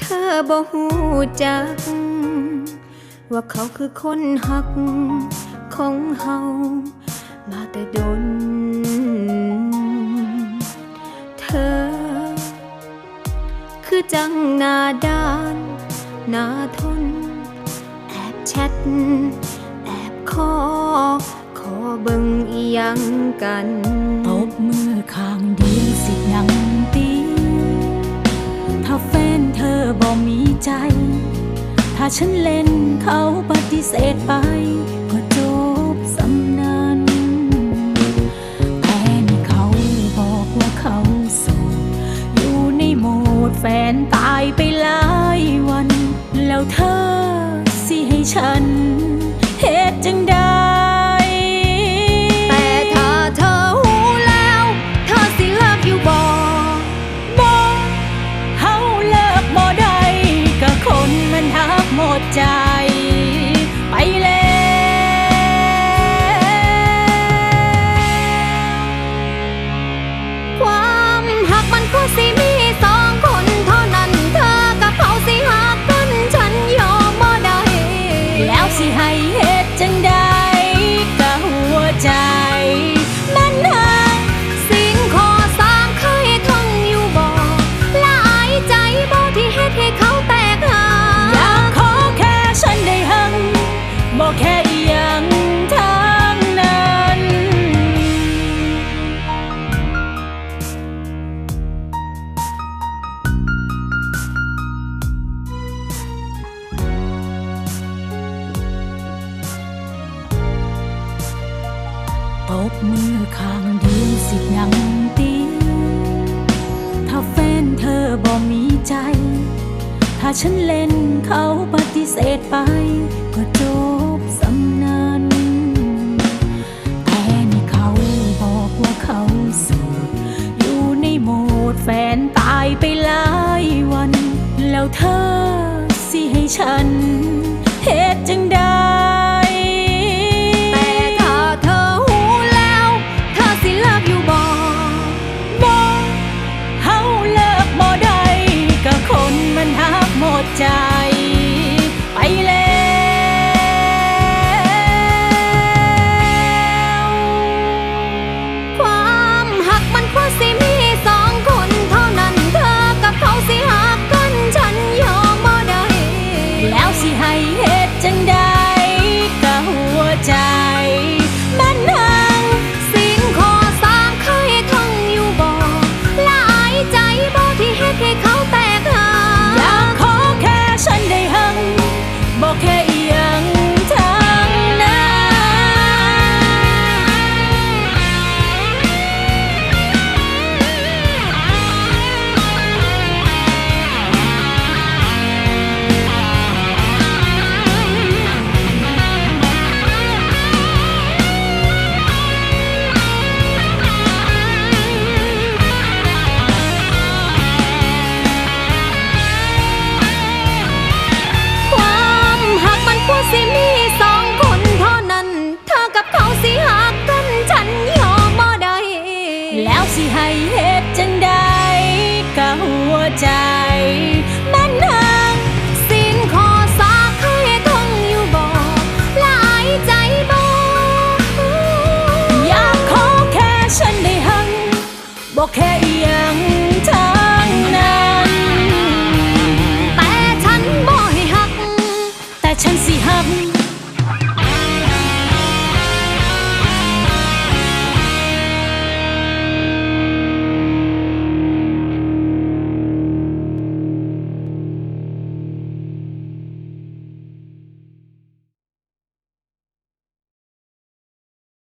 เธอโบ่หูจัก ว่าเขาคือคนหักของเฮามาแต่ดน เธอ คือจังหนาด้านหนาทน แอบแชท แอบขอ ขอเบิ่งอียังกัน ตบมือข้างเดียว ใจ ถ้าฉันเล่นเขาปฏิเสธไป ก็จบสำนันแต่นี่เขาบอกว่าเขาโสดอยู่ในโหมดแฟนตายไปหลายวัน แล้วเธอสิให้ฉันเหตุจังใด กใจไปแล้วความหักมันก็สิมี บมือข้างเดียวสิยังตีถ้าแฟนเธอบ่มีใจ ถ้าฉันเล่นเขาปฏิเสธไป ก็จบสำนันแต่นี่เขาบอกว่าเขาโสดอยู่ในโหมดแฟนตายไปหลายวัน แล้วเธอสิให้ฉัน แล้วสิให้เหตุจังใด